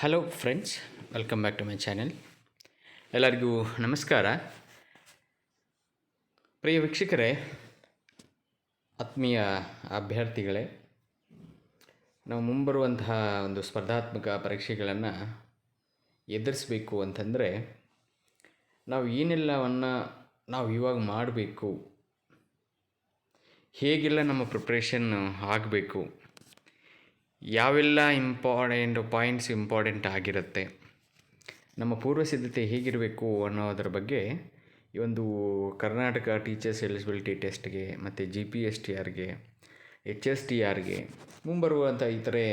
Hello friends welcome back to my channel ಎಲ್ಲರಿಗೂ ನಮಸ್ಕಾರ. ಪ್ರಿಯ ವೀಕ್ಷಕರೇ, ಆತ್ಮೀಯ ಅಭ್ಯರ್ಥಿಗಳೇ, ನಾವು ಮುಂಬರುವಂತಹ ಒಂದು ಸ್ಪರ್ಧಾತ್ಮಕ ಪರೀಕ್ಷೆಗಳನ್ನು ಎದುರಿಸಬೇಕು ಅಂತಂದರೆ, ನಾವು ಏನೆಲ್ಲವನ್ನು ನಾವು ಇವಾಗ ಮಾಡಬೇಕು, ಹೇಗೆಲ್ಲ ನಮ್ಮ ಪ್ರಿಪ್ರೇಷನ್ ಆಗಬೇಕು ಯಾವೆಲ್ಲ ಇಂಪಾರ್ಟೆಂಟ್ ಪಾಯಿಂಟ್ಸ್ ಇಂಪಾರ್ಟೆಂಟ್ ಆಗಿರುತ್ತೆ? ನಮ್ಮ ಪೂರ್ವ ಸಿದ್ಧತೆ ಹೇಗಿರಬೇಕು ಅನ್ನೋದ್ರ ಬಗ್ಗೆ ಈ ಒಂದು ಕರ್ನಾಟಕ ಟೀಚರ್ಸ್ ಎಲಿಜಿಬಿಲಿಟಿ ಟೆಸ್ಟ್ಗೆ ಮತ್ತು ಜಿ ಪಿ ಎಸ್ ಟಿ ಆರ್ಗೆ ಎಚ್ ಎಸ್ ಟಿ ಆರ್ಗೆ ಮುಂಬರುವಂಥ ಇತರೆ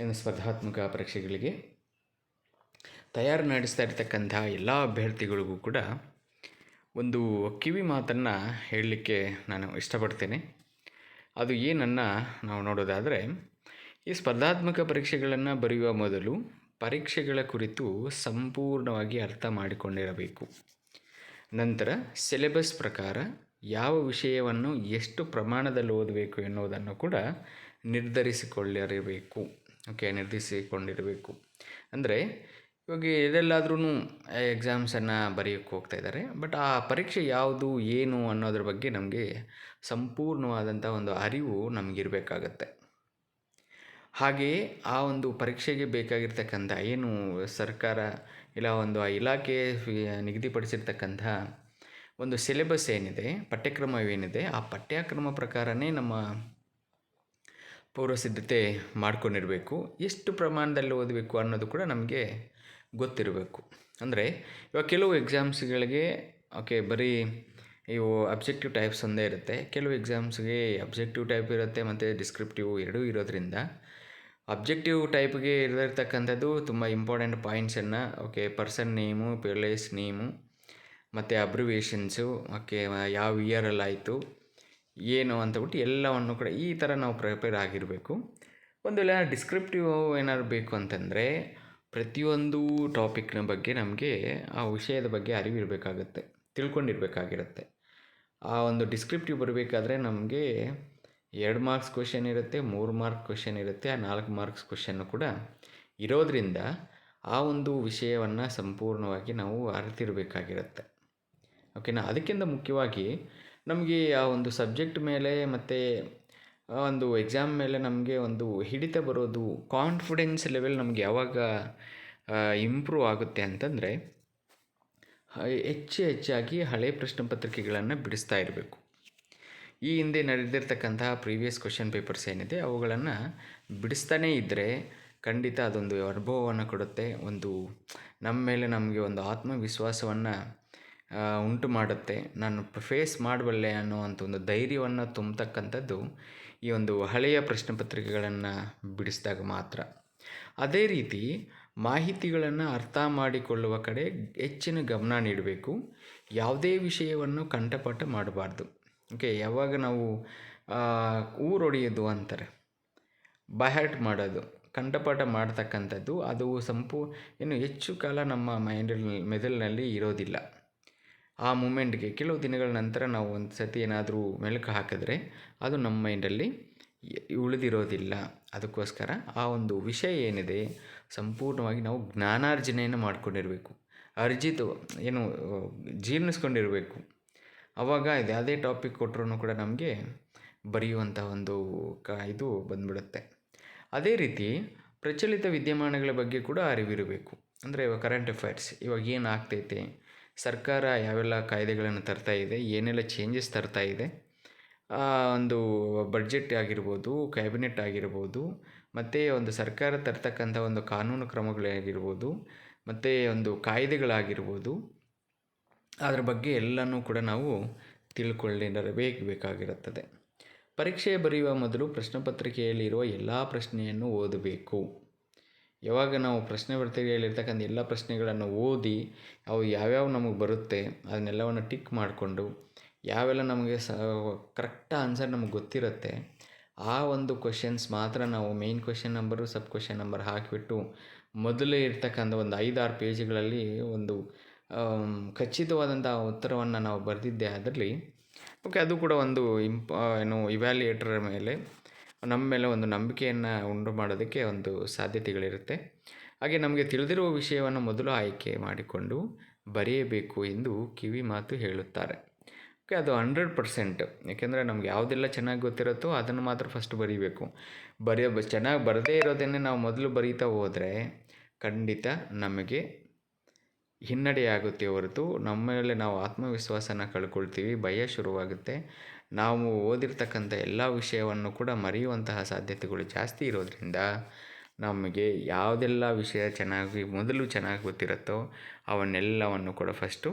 ಏನು ಸ್ಪರ್ಧಾತ್ಮಕ ಪರೀಕ್ಷೆಗಳಿಗೆ ತಯಾರು ನಡೆಸ್ತಾ ಇರ್ತಕ್ಕಂಥ ಎಲ್ಲ ಅಭ್ಯರ್ಥಿಗಳಿಗೂ ಕೂಡ ಒಂದು ಕಿವಿ ಮಾತನ್ನು ಹೇಳಲಿಕ್ಕೆ ನಾನು ಇಷ್ಟಪಡ್ತೇನೆ. ಅದು ಏನನ್ನು ನಾವು ನೋಡೋದಾದರೆ ಈ ಸ್ಪರ್ಧಾತ್ಮಕ ಪರೀಕ್ಷೆಗಳನ್ನು ಬರೆಯುವ ಮೊದಲು ಪರೀಕ್ಷೆಗಳ ಕುರಿತು ಸಂಪೂರ್ಣವಾಗಿ ಅರ್ಥ ಮಾಡಿಕೊಂಡಿರಬೇಕು. ನಂತರ ಸಿಲೆಬಸ್ ಪ್ರಕಾರ ಯಾವ ವಿಷಯವನ್ನು ಎಷ್ಟು ಪ್ರಮಾಣದಲ್ಲಿ ಓದಬೇಕು ಎನ್ನುವುದನ್ನು ಕೂಡ ನಿರ್ಧರಿಸಿಕೊಳ್ಳಿರಬೇಕು. ಓಕೆ ನಿರ್ಧರಿಸಿಕೊಂಡಿರಬೇಕು. ಅಂದರೆ ಇವಾಗ ಎದೆಲ್ಲಾದ್ರೂ ಎಕ್ಸಾಮ್ಸನ್ನು ಬರೆಯೋಕ್ಕೆ ಹೋಗ್ತಾ ಇದ್ದಾರೆ ಬಟ್ ಆ ಪರೀಕ್ಷೆ ಯಾವುದು, ಏನು ಅನ್ನೋದ್ರ ಬಗ್ಗೆ ನಮಗೆ ಸಂಪೂರ್ಣವಾದಂಥ ಒಂದು ಅರಿವು ನಮಗಿರಬೇಕಾಗತ್ತೆ. ಹಾಗೆಯೇ ಆ ಒಂದು ಪರೀಕ್ಷೆಗೆ ಬೇಕಾಗಿರ್ತಕ್ಕಂಥ ಏನು ಸರ್ಕಾರ ಇಲ್ಲ ಒಂದು ಆ ಇಲಾಖೆ ನಿಗದಿಪಡಿಸಿರ್ತಕ್ಕಂಥ ಒಂದು ಸಿಲೆಬಸ್ ಏನಿದೆ ಪಠ್ಯಕ್ರಮ ಏನಿದೆ ಆ ಪಠ್ಯಕ್ರಮ ಪ್ರಕಾರನೇ ನಮ್ಮ ಪೂರ್ವ ಸಿದ್ಧತೆ ಮಾಡ್ಕೊಂಡಿರಬೇಕು. ಎಷ್ಟು ಪ್ರಮಾಣದಲ್ಲಿ ಓದಬೇಕು ಅನ್ನೋದು ಕೂಡ ನಮಗೆ ಗೊತ್ತಿರಬೇಕು. ಅಂದರೆ ಇವಾಗ ಕೆಲವು ಎಕ್ಸಾಮ್ಸ್ಗಳಿಗೆ ಓಕೆ ಬರೀ ಇವು ಅಬ್ಜೆಕ್ಟಿವ್ ಟೈಪ್ಸ್ ಒಂದೇ ಇರುತ್ತೆ. ಕೆಲವು ಎಕ್ಸಾಮ್ಸ್ಗೆ ಅಬ್ಜೆಕ್ಟಿವ್ ಟೈಪ್ ಇರುತ್ತೆ, ಮತ್ತು ಡಿಸ್ಕ್ರಿಪ್ಟಿವ್ ಎರಡೂ ಇರೋದ್ರಿಂದ ಅಬ್ಜೆಕ್ಟಿವ್ ಟೈಪ್ಗೆ ಇರತಕ್ಕಂಥದ್ದು ತುಂಬ important ಪಾಯಿಂಟ್ಸನ್ನು okay person name place name ಮತ್ತು ಅಬ್ರಿವೇಷನ್ಸು ಓಕೆ ಯಾವ ಇಯರಲ್ಲಾಯಿತು ಏನು ಅಂತಬಿಟ್ಟು ಎಲ್ಲವನ್ನು ಕೂಡ ಈ ಥರ ನಾವು ಪ್ರಿಪೇರ್ ಆಗಿರಬೇಕು. ಒಂದು ವೇಳೆ ಡಿಸ್ಕ್ರಿಪ್ಟಿವ್ ಏನಾದ್ರು ಬೇಕು ಅಂತಂದರೆ, ಪ್ರತಿಯೊಂದು ಟಾಪಿಕ್ನ ಬಗ್ಗೆ ನಮಗೆ ಆ ವಿಷಯದ ಬಗ್ಗೆ ಅರಿವಿರಬೇಕಾಗತ್ತೆ, ತಿಳ್ಕೊಂಡಿರಬೇಕಾಗಿರುತ್ತೆ. ಆ ಒಂದು ಡಿಸ್ಕ್ರಿಪ್ಟಿವ್ ಬರಬೇಕಾದ್ರೆ ನಮಗೆ ಎರಡು ಮಾರ್ಕ್ಸ್ ಕ್ವಶನ್ ಇರುತ್ತೆ, ಮೂರು ಮಾರ್ಕ್ ಕ್ವಶನ್ ಇರುತ್ತೆ, ಆ ನಾಲ್ಕು ಮಾರ್ಕ್ಸ್ ಕ್ವಶನ್ನು ಕೂಡ ಇರೋದರಿಂದ ಆ ಒಂದು ವಿಷಯವನ್ನು ಸಂಪೂರ್ಣವಾಗಿ ನಾವು ಅರಿತಿರಬೇಕಾಗಿರುತ್ತೆ. ಓಕೆನಾ ಅದಕ್ಕಿಂತ ಮುಖ್ಯವಾಗಿ ನಮಗೆ ಆ ಒಂದು ಸಬ್ಜೆಕ್ಟ್ ಮೇಲೆ ಮತ್ತು ಒಂದು ಎಕ್ಸಾಮ್ ಮೇಲೆ ನಮಗೆ ಒಂದು ಹಿಡಿತ ಬರೋದು ಕಾನ್ಫಿಡೆನ್ಸ್ ಲೆವೆಲ್ ನಮಗೆ ಯಾವಾಗ ಇಂಪ್ರೂವ್ ಆಗುತ್ತೆ ಅಂತಂದರೆ ಹೆಚ್ಚು ಹೆಚ್ಚಾಗಿ ಹಳೆ ಪ್ರಶ್ನೆ ಪತ್ರಿಕೆಗಳನ್ನು ಬಿಡಿಸ್ತಾ ಇರಬೇಕು. ಈ ಹಿಂದೆ ನಡೆದಿರ್ತಕ್ಕಂತಹ ಪ್ರೀವಿಯಸ್ ಕ್ವಶನ್ ಪೇಪರ್ಸ್ ಏನಿದೆ, ಅವುಗಳನ್ನು ಬಿಡಿಸ್ತಾನೇ ಇದ್ದರೆ ಖಂಡಿತ ಅದೊಂದು ಅನುಭವವನ್ನು ಕೊಡುತ್ತೆ, ಒಂದು ನಮ್ಮ ಮೇಲೆ ನಮಗೆ ಒಂದು ಆತ್ಮವಿಶ್ವಾಸವನ್ನು ಉಂಟು ಮಾಡುತ್ತೆ. ನಾನು ಫೇಸ್ ಮಾಡಬಲ್ಲೆ ಅನ್ನುವಂಥ ಒಂದು ಧೈರ್ಯವನ್ನು ತುಂಬತಕ್ಕಂಥದ್ದು ಈ ಒಂದು ಹಳೆಯ ಪ್ರಶ್ನೆ ಪತ್ರಿಕೆಗಳನ್ನು ಬಿಡಿಸಿದಾಗ ಮಾತ್ರ. ಅದೇ ರೀತಿ ಮಾಹಿತಿಗಳನ್ನು ಅರ್ಥ ಮಾಡಿಕೊಳ್ಳುವ ಕಡೆ ಹೆಚ್ಚಿನ ಗಮನ ನೀಡಬೇಕು. ಯಾವುದೇ ವಿಷಯವನ್ನು ಕಂಠಪಾಠ ಮಾಡಬಾರ್ದು. ಓಕೆ ಯಾವಾಗ ನಾವು ಊರೊಡೆಯೋದು ಅಂತಾರೆ. ಬಹ್ಯಾಟ್ ಮಾಡೋದು, ಕಂಠಪಾಠ ಮಾಡ್ತಕ್ಕಂಥದ್ದು, ಅದು ಸಂಪೂ ಏನು ಹೆಚ್ಚು ಕಾಲ ನಮ್ಮ ಮೈಂಡಲ್ಲಿ ಮೆದುಳಿನಲ್ಲಿ ಇರೋದಿಲ್ಲ. ಆ ಮೂಮೆಂಟ್ಗೆ, ಕೆಲವು ದಿನಗಳ ನಂತರ ನಾವು ಒಂದು ಸತಿ ಏನಾದರೂ ಮೆಲುಕು ಹಾಕಿದ್ರೆ, ಅದು ನಮ್ಮ ಮೈಂಡಲ್ಲಿ ಉಳಿದಿರೋದಿಲ್ಲ. ಅದಕ್ಕೋಸ್ಕರ ಆ ಒಂದು ವಿಷಯ ಏನಿದೆ, ಸಂಪೂರ್ಣವಾಗಿ ನಾವು ಜ್ಞಾನಾರ್ಜನೆಯನ್ನು ಮಾಡಿಕೊಂಡಿರಬೇಕು. ಅರ್ಜಿತು ಏನು, ಜೀರ್ಣಿಸ್ಕೊಂಡಿರಬೇಕು. ಆವಾಗ ಇದು ಯಾವುದೇ ಟಾಪಿಕ್ ಕೊಟ್ಟರು ಕೂಡ ನಮಗೆ ಬರೆಯುವಂಥ ಒಂದು ಕ, ಇದು ಬಂದ್ಬಿಡುತ್ತೆ. ಅದೇ ರೀತಿ ಪ್ರಚಲಿತ ವಿದ್ಯಮಾನಗಳ ಬಗ್ಗೆ ಕೂಡ ಅರಿವಿರಬೇಕು. ಅಂದರೆ ಇವಾಗ ಕರೆಂಟ್ ಅಫೇರ್ಸ್ ಇವಾಗ ಏನು ಆಗ್ತೈತೆ? ಸರ್ಕಾರ ಯಾವೆಲ್ಲ ಕಾಯ್ದೆಗಳನ್ನು ತರ್ತಾ ಇದೆ? ಏನೆಲ್ಲ ಚೇಂಜಸ್ ತರ್ತಾ ಇದೆ? ಒಂದು ಬಡ್ಜೆಟ್ ಆಗಿರ್ಬೋದು ಕ್ಯಾಬಿನೆಟ್ ಆಗಿರ್ಬೋದು, ಮತ್ತು ಒಂದು ಸರ್ಕಾರ ತರ್ತಕ್ಕಂಥ ಒಂದು ಕಾನೂನು ಕ್ರಮಗಳಾಗಿರ್ಬೋದು ಮತ್ತು ಒಂದು ಕಾಯ್ದೆಗಳಾಗಿರ್ಬೋದು ಅದ್ರ ಬಗ್ಗೆ ಎಲ್ಲನೂ ಕೂಡ ನಾವು ತಿಳ್ಕೊಳ್ಳಿರಬೇಕು ಬೇಕಾಗಿರುತ್ತದೆ. ಪರೀಕ್ಷೆ ಬರೆಯುವ ಮೊದಲು ಪ್ರಶ್ನೆ ಪತ್ರಿಕೆಯಲ್ಲಿರುವ ಎಲ್ಲ ಪ್ರಶ್ನೆಯನ್ನು ಓದಬೇಕು. ಯಾವಾಗ ನಾವು ಪ್ರಶ್ನೆ ಪತ್ರಿಕೆಯಲ್ಲಿರ್ತಕ್ಕಂಥ ಎಲ್ಲ ಪ್ರಶ್ನೆಗಳನ್ನು ಓದಿ, ಅವು ಯಾವ್ಯಾವ ನಮಗೆ ಬರುತ್ತೆ, ಅದನ್ನೆಲ್ಲವನ್ನು ಟಿಕ್ ಮಾಡಿಕೊಂಡು, ಯಾವೆಲ್ಲ ನಮಗೆ ಸ, ಕರೆಕ್ಟ್ ಆನ್ಸರ್ ನಮಗೆ ಗೊತ್ತಿರುತ್ತೆ, ಆ ಒಂದು ಕ್ವಶನ್ಸ್ ಮಾತ್ರ ನಾವು main question number sub question number ಹಾಕಿಬಿಟ್ಟು ಮೊದಲೇ ಇರ್ತಕ್ಕಂಥ ಒಂದು ಐದಾರು ಪೇಜ್ಗಳಲ್ಲಿ ಒಂದು ಖಚಿತವಾದಂಥ ಉತ್ತರವನ್ನು ನಾವು ಬರೆದಿದ್ದೆ ಅದರಲ್ಲಿ. ಓಕೆ ಅದು ಕೂಡ ಒಂದು ಇಂಪ ಏನು ಇವ್ಯಾಲ್ಯೂಯೇಟರ್ ಮೇಲೆ, ನಮ್ಮ ಮೇಲೆ ಒಂದು ನಂಬಿಕೆಯನ್ನು ಉಂಟು ಮಾಡೋದಕ್ಕೆ ಒಂದು ಸಾಧ್ಯತೆಗಳಿರುತ್ತೆ. ಹಾಗೆ ನಮಗೆ ತಿಳಿದಿರುವ ವಿಷಯವನ್ನು ಮೊದಲು ಆಯ್ಕೆ ಮಾಡಿಕೊಂಡು ಬರೆಯಬೇಕು ಎಂದು ಕಿವಿ ಮಾತು ಹೇಳುತ್ತಾರೆ. ಓಕೆ ಅದು ಹಂಡ್ರೆಡ್ ಪರ್ಸೆಂಟ್ ಯಾಕೆಂದರೆ ನಮ್ಗೆ ಯಾವುದೆಲ್ಲ ಚೆನ್ನಾಗಿ ಗೊತ್ತಿರುತ್ತೋ ಅದನ್ನು ಮಾತ್ರ ಫಸ್ಟ್ ಬರೀಬೇಕು. ಬರೆಯೋ ಚೆನ್ನಾಗಿ ಬರದೇ ಇರೋದನ್ನೇ ನಾವು ಮೊದಲು ಬರೀತಾ ಹೋದರೆ ಖಂಡಿತ ನಮಗೆ ಹಿನ್ನಡೆಯಾಗುತ್ತೆ ಹೊರತು ನಮ್ಮ ಮೇಲೆ ನಾವು ಆತ್ಮವಿಶ್ವಾಸನ ಕಳ್ಕೊಳ್ತೀವಿ, ಭಯ ಶುರುವಾಗುತ್ತೆ. ನಾವು ಓದಿರ್ತಕ್ಕಂಥ ಎಲ್ಲ ವಿಷಯವನ್ನು ಕೂಡ ಮರೆಯುವಂತಹ ಸಾಧ್ಯತೆಗಳು ಜಾಸ್ತಿ ಇರೋದರಿಂದ ನಮಗೆ ಯಾವುದೆಲ್ಲ ವಿಷಯ ಚೆನ್ನಾಗಿ, ಮೊದಲು ಚೆನ್ನಾಗಿ ಗೊತ್ತಿರುತ್ತೋ ಅವನ್ನೆಲ್ಲವನ್ನು ಕೂಡ ಫಸ್ಟು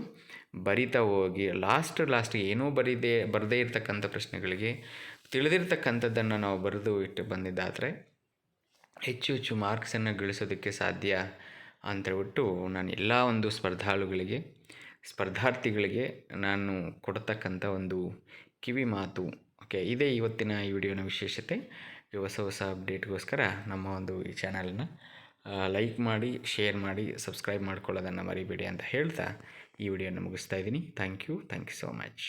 ಬರಿತಾ ಹೋಗಿ ಲಾಸ್ಟ್ ಲಾಸ್ಟ್ ಏನೂ ಬರೀದೇ, ಬರದೇ ಇರತಕ್ಕಂಥ ಪ್ರಶ್ನೆಗಳಿಗೆ ತಿಳಿದಿರ್ತಕ್ಕಂಥದ್ದನ್ನು ನಾವು ಬರೆದು ಇಟ್ಟು ಬಂದಿದ್ದಾದರೆ ಹೆಚ್ಚು ಹೆಚ್ಚು ಮಾರ್ಕ್ಸನ್ನು ಗಳಿಸೋದಕ್ಕೆ ಸಾಧ್ಯ. ಅಂತ ಹೇಳ್ಬಿಟ್ಟು ನಾನು ಎಲ್ಲ ಒಂದು ಸ್ಪರ್ಧಾಳುಗಳಿಗೆ, ಸ್ಪರ್ಧಾರ್ಥಿಗಳಿಗೆ ನಾನು ಕೊಡ್ತಕ್ಕಂಥ ಒಂದು ಕಿವಿ ಮಾತು ಓಕೆ ಇದೇ ಇವತ್ತಿನ ಈ ವಿಡಿಯೋನ ವಿಶೇಷತೆ. ಹೊಸ ಹೊಸ ಅಪ್ಡೇಟ್ಗೋಸ್ಕರ ನಮ್ಮ ಒಂದು ಈ ಚಾನಲನ್ನು ಲೈಕ್ ಮಾಡಿ ಶೇರ್ ಮಾಡಿ ಸಬ್ಸ್ಕ್ರೈಬ್ ಮಾಡ್ಕೊಳ್ಳೋದನ್ನು ಮರಿಬೇಡಿ ಅಂತ ಹೇಳ್ತಾ ಈ ವಿಡಿಯೋನ ಮುಗಿಸ್ತಾ ಇದ್ದೀನಿ. Thank you thank you so much